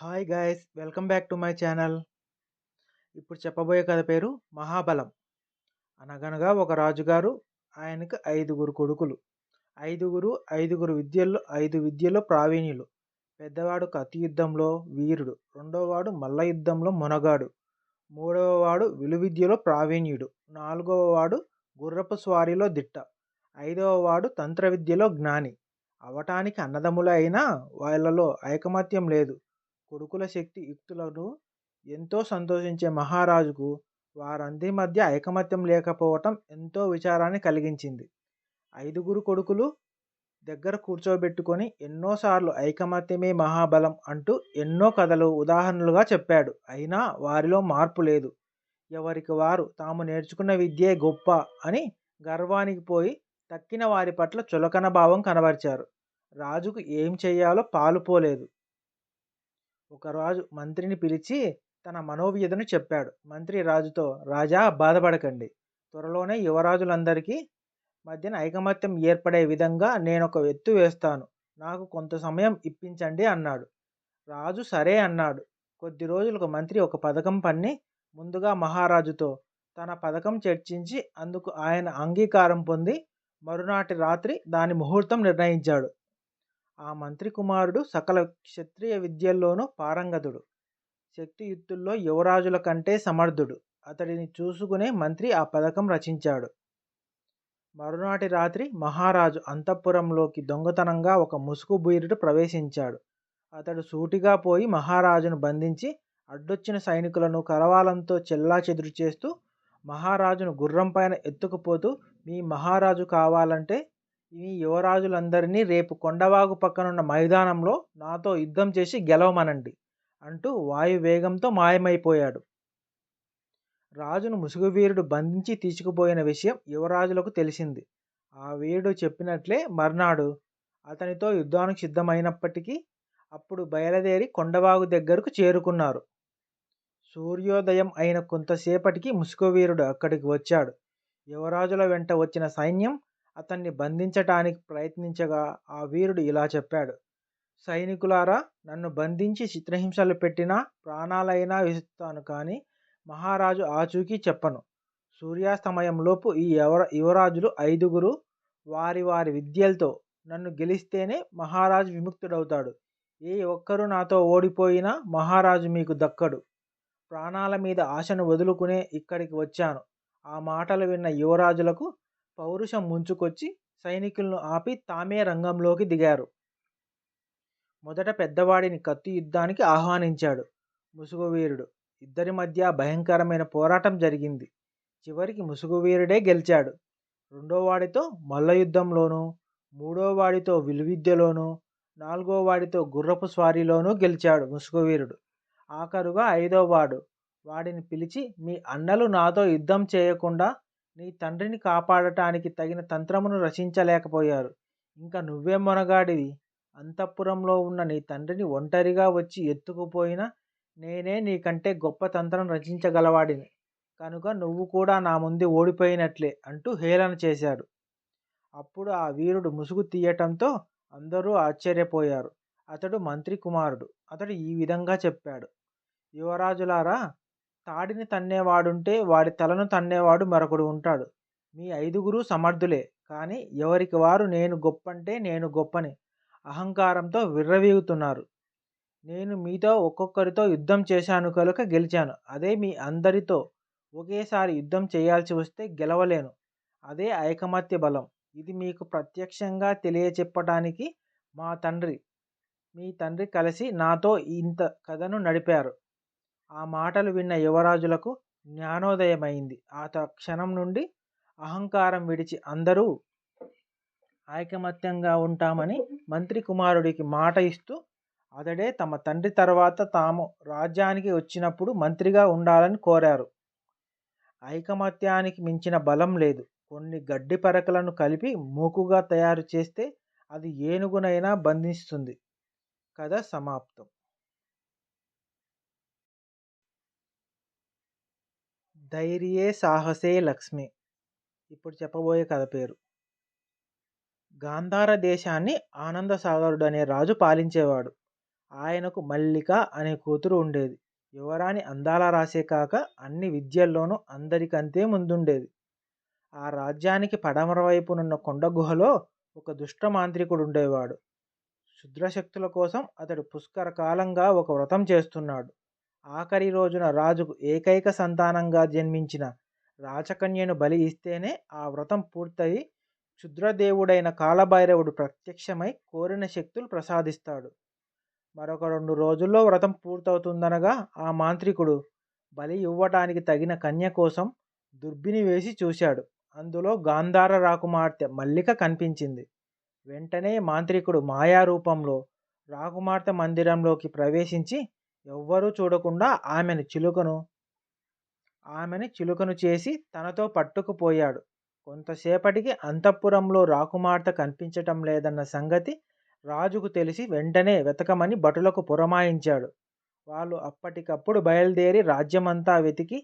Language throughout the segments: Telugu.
Hi guys welcome back to my channel. ఇప్పుడు చెప్పబోయే కథ పేరు మహాబలం. అనగనగా ఒక రాజుగారు ఆయనకు ఐదుగురు కొడుకులు. ఐదుగురు ఐదుగురు విద్యల్లో ఐదు విద్యలో ప్రావీణ్యులు. పెద్దవాడు కతి యుద్ధంలో వీరుడు. రెండవవాడు మల్ల యుద్ధంలో మొనగాడు. మూడవవాడు విలు విద్యలో ప్రావీణ్యుడు. నాలుగవ వాడు గుర్రపు స్వారీలో దిట్ట. ఐదవ వాడు తంత్ర విద్యలో జ్ఞాని. అవటానికి అన్నదమ్ముల అయినా వాళ్ళలో ఐకమత్యం లేదు. కొడుకుల శక్తి యుక్తులను ఎంతో సంతోషించే మహారాజుకు వారందరి మధ్య ఐకమత్యం లేకపోవటం ఎంతో విచారాన్ని కలిగించింది. ఐదుగురు కొడుకులు దగ్గర కూర్చోబెట్టుకొని ఎన్నోసార్లు ఐకమత్యమే మహాబలం అంటూ ఎన్నో కథలు ఉదాహరణలుగా చెప్పాడు. అయినా వారిలో మార్పు లేదు. ఎవరికి వారు తాము నేర్చుకున్న విద్యే గొప్ప అని గర్వానికి పోయి తక్కిన వారి పట్ల చులకన భావం కనబరిచారు. రాజుకు ఏం చేయాలో పాలుపోలేదు ఒక రాజు మంత్రిని పిలిచి తన మనోవ్యధను చెప్పాడు. మంత్రి రాజుతో రాజా బాధపడకండి. త్వరలోనే యువరాజులందరికీ మధ్యన ఐకమత్యం ఏర్పడే విధంగా నేను ఒక ఎత్తు వేస్తాను. నాకు కొంత సమయం ఇప్పించండి అన్నాడు. రాజు సరే అన్నాడు. కొద్ది రోజులకు మంత్రి ఒక పథకం పన్ని ముందుగా మహారాజుతో తన పథకం చర్చించి అందుకు ఆయన అంగీకారం పొంది మరునాటి రాత్రి దాని ముహూర్తం నిర్ణయించాడు. ఆ మంత్రి కుమారుడు సకల క్షత్రియ విద్యల్లోనూ పారంగతుడు. శక్తియుక్తుల్లో యువరాజుల కంటే సమర్థుడు. అతడిని చూసుకునే మంత్రి ఆ పథకం రచించాడు. మరునాటి రాత్రి మహారాజు అంతఃపురంలోకి దొంగతనంగా ఒక ముసుగు బీరుడు ప్రవేశించాడు. అతడు సూటిగా పోయి మహారాజును బంధించి అడ్డొచ్చిన సైనికులను కరవాలంతో చెల్లా చెదురు చేస్తూ మహారాజును గుర్రం పైన ఎత్తుకుపోతూ మీ మహారాజు కావాలంటే ఇవి యువరాజులందరినీ రేపు కొండవాగు పక్కనున్న మైదానంలో నాతో యుద్ధం చేసి గెలవమనండి అంటూ వాయువేగంతో మాయమైపోయాడు. రాజును ముసుగువీరుడు బంధించి తీసుకుపోయిన విషయం యువరాజులకు తెలిసింది. ఆ వీరుడు చెప్పినట్లే మర్నాడు అతనితో యుద్ధానికి సిద్ధమైనప్పటికీ అప్పుడు బయలుదేరి కొండవాగు దగ్గరకు చేరుకున్నారు. సూర్యోదయం అయిన కొంతసేపటికి ముసుగువీరుడు అక్కడికి వచ్చాడు. యువరాజుల వెంట వచ్చిన సైన్యం అతన్ని బంధించటానికి ప్రయత్నించగా ఆ వీరుడు ఇలా చెప్పాడు. సైనికులారా నన్ను బంధించి చిత్రహింసలు పెట్టినా ప్రాణాలైనా విస్తాను కానీ మహారాజు ఆచూకీ చెప్పను. సూర్యాస్తమయంలోపు ఈ యువర యువరాజులు ఐదుగురు వారి వారి విద్యలతో నన్ను గెలిస్తేనే మహారాజు విముక్తుడవుతాడు. ఏ ఒక్కరు నాతో ఓడిపోయినా మహారాజు మీకు దక్కడు. ప్రాణాల మీద ఆశను వదులుకునే ఇక్కడికి వచ్చాను. ఆ మాటలు విన్న యువరాజులకు పౌరుషం ముంచుకొచ్చి సైనికులను ఆపి తామే రంగంలోకి దిగారు. మొదట పెద్దవాడిని కత్తి యుద్ధానికి ఆహ్వానించాడు ముసుగువీరుడు. ఇద్దరి మధ్య భయంకరమైన పోరాటం జరిగింది. చివరికి ముసుగువీరుడే గెలిచాడు. రెండోవాడితో మల్ల యుద్ధంలోనూ మూడోవాడితో విలువిద్యలోనూ నాలుగోవాడితో గుర్రపు స్వారీలోనూ గెలిచాడు ముసుగువీరుడు. ఆఖరుగా ఐదో వాడు వాడిని పిలిచి మీ అన్నలు నాతో యుద్ధం చేయకుండా నీ తండ్రిని కాపాడటానికి తగిన తంత్రమును రచించలేకపోయారు. ఇంకా నువ్వే మొనగాడివి. అంతఃపురంలో ఉన్న నీ తండ్రిని ఒంటరిగా వచ్చి ఎత్తుకుపోయినా నేనే నీకంటే గొప్ప తంత్రం రచించగలవాడిని. కనుక నువ్వు కూడా నా ముందు ఓడిపోయినట్లే అంటూ హేళన చేశాడు. అప్పుడు ఆ వీరుడు ముసుగు తీయటంతో అందరూ ఆశ్చర్యపోయారు. అతడు మంత్రి కుమారుడు అతడు ఈ విధంగా చెప్పాడు. యువరాజులారా తాడిని తన్నేవాడుంటే వాడి తలను తన్నేవాడు మరొకడు ఉంటాడు. మీ ఐదుగురు సమర్థులే. కానీ ఎవరికి వారు నేను గొప్పంటే నేను గొప్పని అహంకారంతో విర్రవీగుతున్నారు. నేను మీతో ఒక్కొక్కరితో యుద్ధం చేశాను కనుక గెలిచాను. అదే మీ అందరితో ఒకేసారి యుద్ధం చేయాల్సి వస్తే గెలవలేను. అదే ఐకమత్య బలం. ఇది మీకు ప్రత్యక్షంగా తెలియచెప్పడానికి మా తండ్రి. మీ తండ్రి కలిసి నాతో ఇంత కథను నడిపారు. ఆ మాటలు విన్న యువరాజులకు జ్ఞానోదయమైంది. ఆ క్షణం నుండి అహంకారం విడిచి అందరూ ఐకమత్యంగా ఉంటామని మంత్రి కుమారుడికి మాట ఇస్తూ అతడే తమ తండ్రి తర్వాత తాము రాజ్యానికి వచ్చినప్పుడు మంత్రిగా ఉండాలని కోరారు. ఐకమత్యానికి మించిన బలం లేదు. కొన్ని గడ్డి పరకలను కలిపి మూకుగా తయారు చేస్తే అది ఏనుగునైనా బంధిస్తుంది. కథ సమాప్తం. ధైర్యే సాహసే లక్ష్మి. ఇప్పుడు చెప్పబోయే కథ పేరు. గాంధార దేశాన్ని ఆనందసాగరుడు అనే రాజు పాలించేవాడు. ఆయనకు మల్లిక అనే కూతురు ఉండేది. యువరాణి అందాల రాసే కాక అన్ని విద్యల్లోనూ అందరికంతే ముందుండేది. ఆ రాజ్యానికి పడమర వైపునున్న కొండ గుహలో ఒక దుష్ట మాంత్రికుడు ఉండేవాడు. శుద్రశక్తుల కోసం అతడు పుష్కర కాలంగా ఒక వ్రతం చేస్తున్నాడు. ఆఖరి రోజున రాజుకు ఏకైక సంతానంగా జన్మించిన రాచకన్యను బలి ఇస్తేనే ఆ వ్రతం పూర్తయి క్షుద్రదేవుడైన కాలభైరవుడు ప్రత్యక్షమై కోరిన శక్తులు ప్రసాదిస్తాడు. మరొక రెండు రోజుల్లో వ్రతం పూర్తవుతుందనగా ఆ మాంత్రికుడు బలి ఇవ్వటానికి తగిన కన్య కోసం దుర్బిని వేసి చూశాడు. అందులో గాంధార రాకుమార్తె మల్లిక కనిపించింది. వెంటనే మాంత్రికుడు మాయా రూపంలో రాకుమార్తె మందిరంలోకి ప్రవేశించి ఎవ్వరూ చూడకుండా ఆమెను చిలుకను ఆమెను చిలుకను చేసి తనతో పట్టుకుపోయాడు. కొంతసేపటికి అంతఃపురంలో రాకుమార్తె కనిపించటం లేదన్న సంగతి రాజుకు తెలిసి వెంటనే వెతకమని భటులకు పురమాయించాడు. వాళ్ళు అప్పటికప్పుడు బయలుదేరి రాజ్యమంతా వెతికి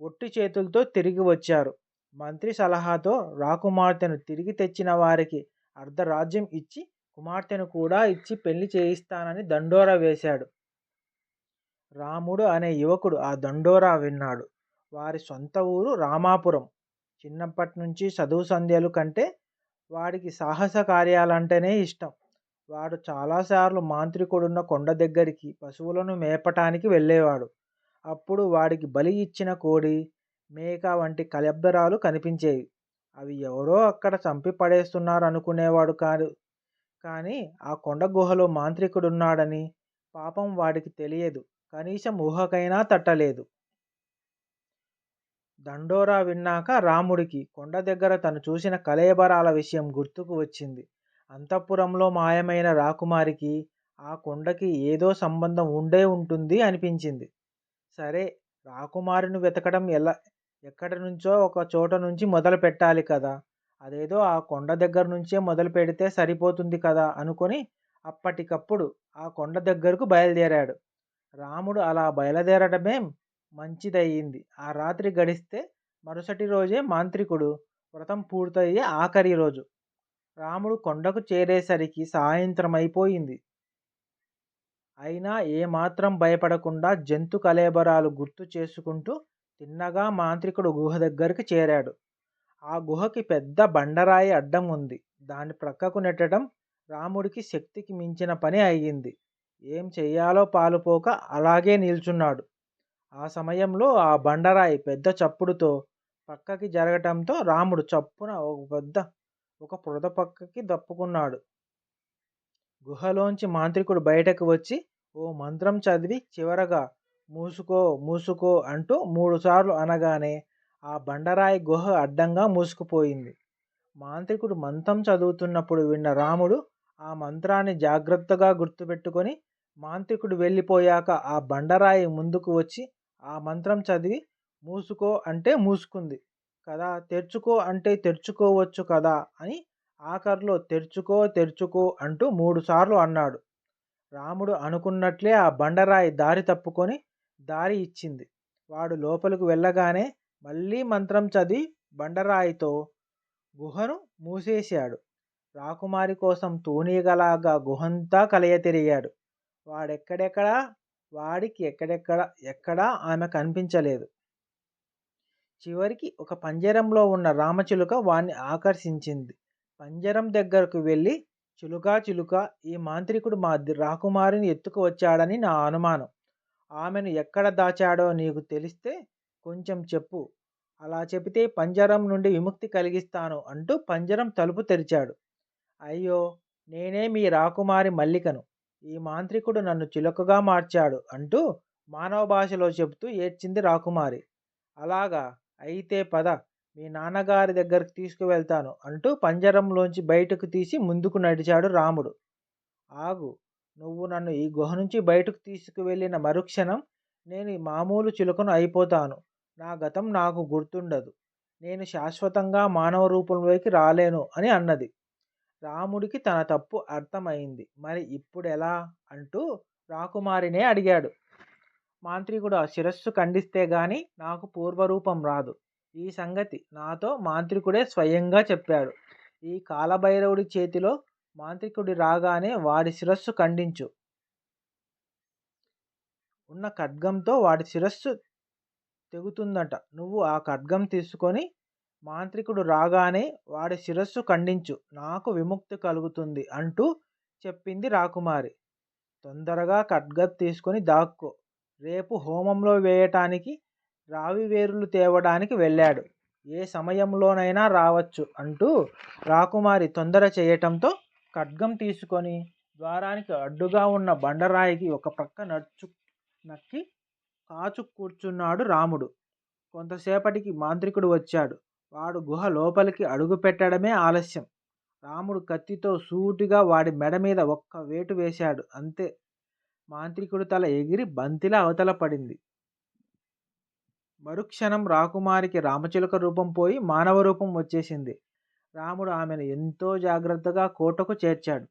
ఒట్టి చేతులతో తిరిగి వచ్చారు. మంత్రి సలహాతో రాకుమార్తెను తిరిగి తెచ్చిన వారికి అర్ధరాజ్యం ఇచ్చి కుమార్తెను కూడా ఇచ్చి పెళ్ళి చేయిస్తానని దండోరా వేశాడు. రాముడు అనే యువకుడు ఆ దండోరా విన్నాడు. వారి సొంత ఊరు రామాపురం. చిన్నప్పటి నుంచి చదువు సంధ్యలు కంటే వాడికి సాహస కార్యాలంటేనే ఇష్టం. వాడు చాలాసార్లు మాంత్రికుడున్న కొండ దగ్గరికి పశువులను మేపటానికి వెళ్ళేవాడు. అప్పుడు వాడికి బలి ఇచ్చిన కోడి మేక వంటి కలెబ్బరాలు కనిపించేవి. అవి ఎవరో అక్కడ చంపి పడేస్తున్నారు అనుకునేవాడు కాదు. కానీ ఆ కొండ గుహలో మాంత్రికుడున్నాడని పాపం వాడికి తెలియదు. కనీసం ఊహకైనా తట్టలేదు. దండోరా విన్నాక రాముడికి కొండ దగ్గర తను చూసిన కలేబరాల విషయం గుర్తుకు వచ్చింది. అంతఃపురంలో మాయమైన రాకుమారికి ఆ కొండకి ఏదో సంబంధం ఉండే ఉంటుంది అనిపించింది. సరే రాకుమారిని వెతకడం ఎలా ఎక్కడి నుంచో ఒక చోట నుంచి మొదలు పెట్టాలి కదా. అదేదో ఆ కొండ దగ్గర నుంచే మొదలు పెడితే సరిపోతుంది కదా అనుకొని అప్పటికప్పుడు ఆ కొండ దగ్గరకు బయలుదేరాడు. రాముడు అలా బయలుదేరడమే మంచిదయ్యింది. ఆ రాత్రి గడిస్తే మరుసటి రోజే మాంత్రికుడు వ్రతం పూర్తయ్యే ఆఖరి రోజు. రాముడు కొండకు చేరేసరికి సాయంత్రం అయిపోయింది అయినా ఏమాత్రం భయపడకుండా జంతు కలేబరాలు గుర్తు చేసుకుంటూ తిన్నగా మాంత్రికుడు గుహ దగ్గరికి చేరాడు. ఆ గుహకి పెద్ద బండరాయి అడ్డం ఉంది. దాని ప్రక్కకు నెట్టడం రాముడికి శక్తికి మించిన పని అయ్యింది. ఏం చెయ్యాలో పాలుపోక అలాగే నిల్చున్నాడు. ఆ సమయంలో ఆ బండరాయి పెద్ద చప్పుడుతో పక్కకి జరగటంతో రాముడు చప్పున ఒక పెద్ద ఒక పొద పక్కకి దప్పుకున్నాడు. గుహలోంచి మాంత్రికుడు బయటకు వచ్చి ఓ మంత్రం చదివి చివరగా మూసుకో మూసుకో అంటూ మూడుసార్లు అనగానే ఆ బండరాయి గుహ అడ్డంగా మూసుకుపోయింది. మాంత్రికుడు మంత్రం చదువుతున్నప్పుడు విన్న రాముడు ఆ మంత్రాన్ని జాగ్రత్తగా గుర్తుపెట్టుకొని మాంత్రికుడు వెళ్ళిపోయాక ఆ బండరాయి ముందుకు వచ్చి ఆ మంత్రం చదివి మూసుకో అంటే మూసుకుంది. కదా తెరుచుకో అంటే తెరుచుకోవచ్చు కదా అని ఆఖరిలో తెరుచుకో తెరుచుకో అంటూ మూడుసార్లు అన్నాడు. రాముడు అనుకున్నట్లే ఆ బండరాయి దారి తప్పుకొని దారి ఇచ్చింది. వాడు లోపలికి వెళ్ళగానే మళ్ళీ మంత్రం చదివి బండరాయితో గుహను మూసేశాడు. రాకుమారి కోసం తూనీగలాగా గుహంతా కలయ తిరిగాడు వాడెక్కడెక్కడా? వాడికి ఎక్కడెక్కడ? ఎక్కడా ఆమె కనిపించలేదు. చివరికి ఒక పంజరంలో ఉన్న రామచిలుక వాణ్ణి ఆకర్షించింది. పంజరం దగ్గరకు వెళ్ళి చిలుకా చిలుక ఈ మాంత్రికుడు మా రాకుమారిని ఎత్తుకు వచ్చాడని నా అనుమానం. ఆమెను ఎక్కడ దాచాడో నీకు తెలిస్తే కొంచెం చెప్పు. అలా చెబితే పంజరం నుండి విముక్తి కలిగిస్తాను అంటూ పంజరం తలుపు తెరిచాడు. అయ్యో నేనే మీ రాకుమారి మల్లికను. ఈ మాంత్రికుడు నన్ను చిలుకగా మార్చాడు అంటూ మానవ భాషలో చెబుతూ ఏడ్చింది రాకుమారి. అలాగా అయితే పద మీ నాన్నగారి దగ్గరికి తీసుకువెళ్తాను అంటూ పంజరంలోంచి బయటకు తీసి ముందుకు నడిచాడు రాముడు. ఆగు నువ్వు నన్ను ఈ గుహ నుంచి బయటకు తీసుకువెళ్ళిన మరుక్షణం నేను మామూలు చిలుకను అయిపోతాను. నా గతం నాకు గుర్తుండదు. నేను శాశ్వతంగా మానవ రూపంలోకి రాలేను అని అన్నది. రాముడికి తన తప్పు అర్థమైంది. మరి ఇప్పుడు ఎలా అంటూ రాకుమారినే అడిగాడు. మాంత్రికుడు ఆ శిరస్సు ఖండిస్తే గాని నాకు పూర్వరూపం రాదు. ఈ సంగతి నాతో మాంత్రికుడే స్వయంగా చెప్పాడు. ఈ కాలభైరవుడి చేతిలో మాంత్రికుడి రాగానే వాడి శిరస్సు ఖండించు. ఉన్న ఖడ్గంతో వాడి శిరస్సు తెగుతుందట. నువ్వు ఆ ఖడ్గం తీసుకొని మాంత్రికుడు రాగానే వాడి శిరస్సు ఖండించు నాకు విముక్తి కలుగుతుంది అంటూ చెప్పింది రాకుమారి. తొందరగా ఖడ్గం తీసుకొని దాక్కో. రేపు హోమంలో వేయటానికి రావి వేరులు తేవడానికి వెళ్ళాడు. ఏ సమయంలోనైనా రావచ్చు అంటూ రాకుమారి తొందర చేయటంతో ఖడ్గం తీసుకొని ద్వారానికి అడ్డుగా ఉన్న బండరాయికి ఒక ప్రక్క నడుచు నక్కి కాచు కూర్చున్నాడు రాముడు. కొంతసేపటికి మాంత్రికుడు వచ్చాడు. వాడు గుహ లోపలికి అడుగు పెట్టడమే ఆలస్యం. రాముడు కత్తితో సూటిగా వాడి మెడ మీద ఒక్క వేటు వేశాడు. అంతే. మాంత్రికుడు తల ఎగిరి బంతిలా అవతల పడింది. మరుక్షణం రాకుమారికి రామచిలుక రూపం పోయి మానవ రూపం వచ్చేసింది. రాముడు ఆమెను ఎంతో జాగ్రత్తగా కోటకు చేర్చాడు.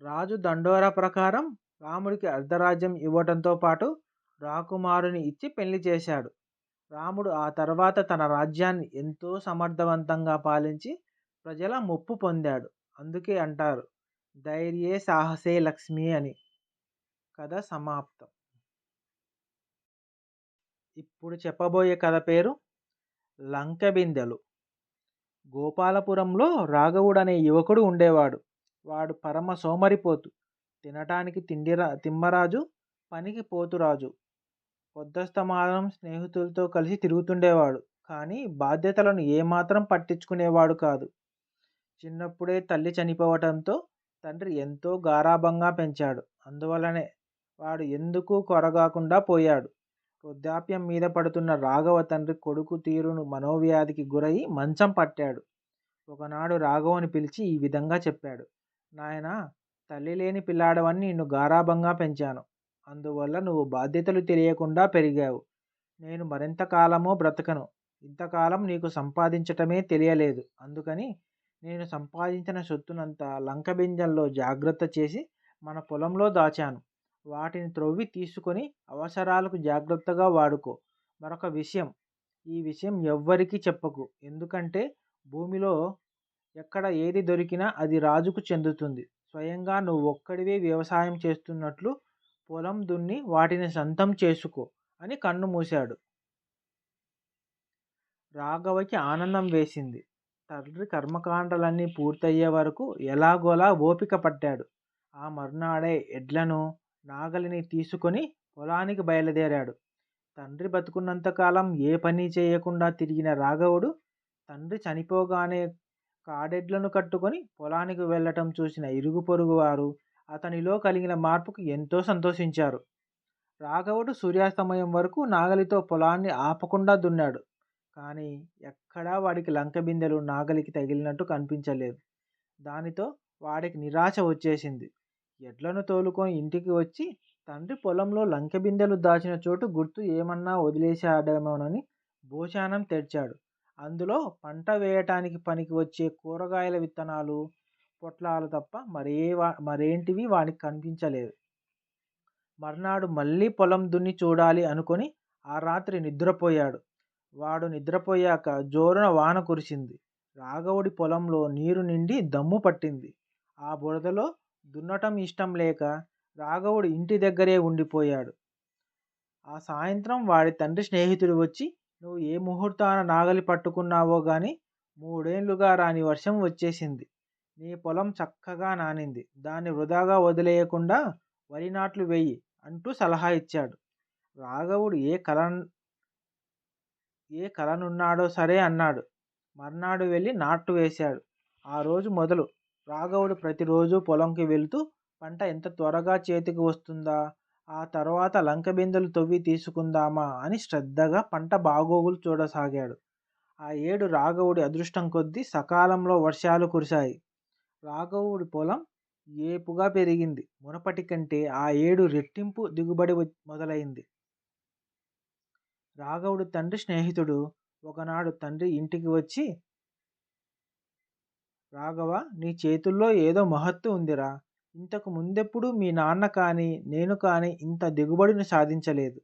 రాజు దండోరా ప్రకారం రాముడికి అర్ధరాజ్యం ఇవ్వటంతో పాటు రాకుమారుని ఇచ్చి పెళ్ళి చేశాడు. రాముడు ఆ తర్వాత తన రాజ్యాన్ని ఎంతో సమర్థవంతంగా పాలించి ప్రజల మొప్పు పొందాడు. అందుకే అంటారు ధైర్యే సాహసే లక్ష్మి అని. కథ సమాప్తం. ఇప్పుడు చెప్పబోయే కథ పేరు లంకబిందెలు గోపాలపురంలో రాఘవుడు అనే యువకుడు ఉండేవాడు. వాడు పరమ సోమరిపోతు. తినటానికి తిండిరా తిమ్మరాజు పనికి పోతురాజు. పొద్దస్తమానం స్నేహితులతో కలిసి తిరుగుతుండేవాడు. కానీ బాధ్యతలను ఏమాత్రం పట్టించుకునేవాడు కాదు. చిన్నప్పుడే తల్లి చనిపోవటంతో తండ్రి ఎంతో గారాబంగా పెంచాడు. అందువలనే వాడు ఎందుకు కొరగాకుండా పోయాడు. వృద్ధాప్యం మీద పడుతున్న రాఘవ తండ్రి కొడుకు తీరును మనోవ్యాధికి గురయి మంచం పట్టాడు. ఒకనాడు రాఘవని పిలిచి ఈ విధంగా చెప్పాడు. నాయన తల్లి లేని పిల్లాడవని నిన్ను గారాబంగా పెంచాను. అందువల్ల నువ్వు బాధ్యతలు తెలియకుండా పెరిగావు. నేను మరింత కాలమో బ్రతకను. ఇంతకాలం నీకు సంపాదించటమే తెలియలేదు. అందుకని నేను సంపాదించిన సొత్తునంతా లంకబింజంలో జాగ్రత్త చేసి మన పొలంలో దాచాను. వాటిని త్రవ్వి తీసుకొని అవసరాలకు జాగ్రత్తగా వాడుకో. మరొక విషయం ఈ విషయం ఎవ్వరికీ చెప్పకు. ఎందుకంటే భూమిలో ఎక్కడ ఏది దొరికినా అది రాజుకు చెందుతుంది. స్వయంగా నువ్వు ఒక్కడివే వ్యవసాయం చేస్తున్నట్లు పొలం దున్ని వాటిని సొంతం చేసుకో అని కన్ను మూశాడు. రాఘవకి ఆనందం వేసింది. తండ్రి కర్మకాండలన్నీ పూర్తయ్యే వరకు ఎలాగోలా ఓపిక పట్టాడు. ఆ మర్నాడే ఎడ్లను నాగలిని తీసుకొని పొలానికి బయలుదేరాడు. తండ్రి బతుకున్నంతకాలం ఏ పని చేయకుండా తిరిగిన రాఘవుడు తండ్రి చనిపోగానే కాడెడ్లను కట్టుకొని పొలానికి వెళ్ళటం చూసిన ఇరుగు పొరుగు వారు అతనిలో కలిగిన మార్పుకు ఎంతో సంతోషించారు. రాఘవుడు సూర్యాస్తమయం వరకు నాగలితో పొలాన్ని ఆపకుండా దున్నాడు. కానీ ఎక్కడా వాడికి లంక బిందెలు నాగలికి తగిలినట్టు కనిపించలేదు. దానితో వాడికి నిరాశ వచ్చేసింది. ఎడ్లను తోలుకొని ఇంటికి వచ్చి తండ్రి పొలంలో లంక బిందెలు దాచిన చోటు గుర్తు ఏమన్నా వదిలేశాడేమోనని భోజనం తెచ్చాడు అందులో పంట వేయటానికి పనికి వచ్చే కూరగాయల విత్తనాలు పొట్లాలు తప్ప మరే మరేంటివి వానికి కనిపించలేదు. మర్నాడు మళ్ళీ పొలం దున్ని చూడాలి అనుకొని ఆ రాత్రి నిద్రపోయాడు. వాడు నిద్రపోయాక జోరున వాన కురిసింది. రాఘవుడి పొలంలో నీరు నిండి దమ్ము పట్టింది. ఆ బురదలో దున్నటం ఇష్టం లేక రాఘవుడు ఇంటి దగ్గరే ఉండిపోయాడు. ఆ సాయంత్రం వాడి తండ్రి స్నేహితుడు వచ్చి నువ్వు ఏ ముహూర్తాన నాగలి పట్టుకున్నావో గాని మూడేళ్ళుగా రాని వర్షం వచ్చేసింది. నీ పొలం చక్కగా నానింది. దాన్ని వృధాగా వదిలేయకుండా వరి నాట్లు వెయ్యి అంటూ సలహా ఇచ్చాడు. రాఘవుడు ఏ కల ఏ కలనున్నాడో సరే అన్నాడు. మర్నాడు వెళ్ళి నాట్లు వేశాడు. ఆ రోజు మొదలు. రాఘవుడు ప్రతిరోజు పొలంకి వెళుతూ పంట ఎంత త్వరగా చేతికి వస్తుందా? ఆ తర్వాత లంక బిందెలు తవ్వి తీసుకుందామా? అని శ్రద్ధగా పంట బాగోగులు చూడసాగాడు. ఆ ఏడు రాఘవుడి అదృష్టం కొద్దీ సకాలంలో వర్షాలు కురిశాయి. రాఘవుడి పొలం ఏపుగా పెరిగింది. మునపటి కంటే ఆ ఏడు రెట్టింపు దిగుబడి మొదలైంది. రాఘవుడి తండ్రి స్నేహితుడు. ఒకనాడు తండ్రి ఇంటికి వచ్చి రాఘవ నీ చేతుల్లో ఏదో మహత్తు ఉందిరా. ఇంతకు ముందెప్పుడు మీ నాన్న కానీ నేను కానీ ఇంత దిగుబడిని సాధించలేదు.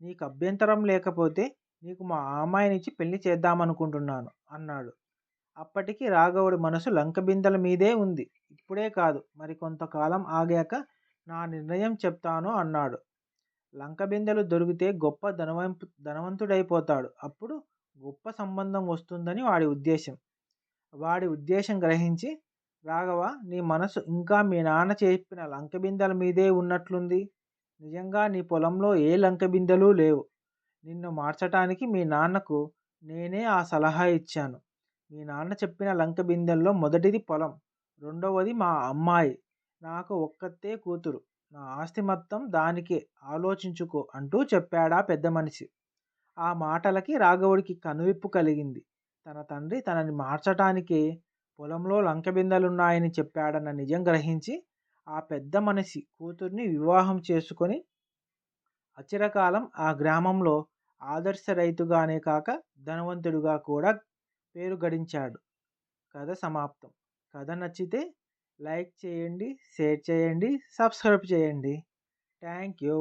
నీకు అభ్యంతరం లేకపోతే నీకు మా అమ్మాయినిచ్చి పెళ్ళి చేద్దామనుకుంటున్నాను అన్నాడు. అప్పటికి రాఘవుడి మనసు లంకబిందెల మీదే ఉంది. ఇప్పుడే కాదు మరి కొంతకాలం ఆగాక నా నిర్ణయం చెప్తాను అన్నాడు. లంక బిందెలు దొరికితే గొప్ప ధనవంపు ధనవంతుడైపోతాడు. అప్పుడు గొప్ప సంబంధం వస్తుందని వాడి ఉద్దేశం. వాడి ఉద్దేశం గ్రహించి రాఘవ నీ మనసు ఇంకా మీ నాన్న చెప్పిన లంకబిందెల మీదే ఉన్నట్లుంది. నిజంగా నీ పొలంలో ఏ లంకబిందెలు లేవు. నిన్ను మార్చటానికి మీ నాన్నకు నేనే ఆ సలహా ఇచ్చాను. మీ నాన్న చెప్పిన లంక బిందెల్లో మొదటిది పొలం రెండవది మా అమ్మాయి. నాకు ఒక్కతే కూతురు. నా ఆస్తి మొత్తం దానికే ఆలోచించుకో అంటూ చెప్పాడా పెద్ద మనిషి. ఆ మాటలకి రాఘవుడికి కనువిప్పు కలిగింది. తన తండ్రి తనని మార్చటానికే పొలంలో లంక బిందెలున్నాయని చెప్పాడన్న నిజం గ్రహించి ఆ పెద్ద మనిషి కూతుర్ని వివాహం చేసుకొని అచిరకాలం ఆ గ్రామంలో ఆదర్శ రైతుగానే కాక ధనవంతుడిగా కూడా పేరు గడించాడు. కథ సమాప్తం. కథ నచ్చితే లైక్ చేయండి షేర్ చేయండి సబ్స్క్రైబ్ చేయండి. Thank you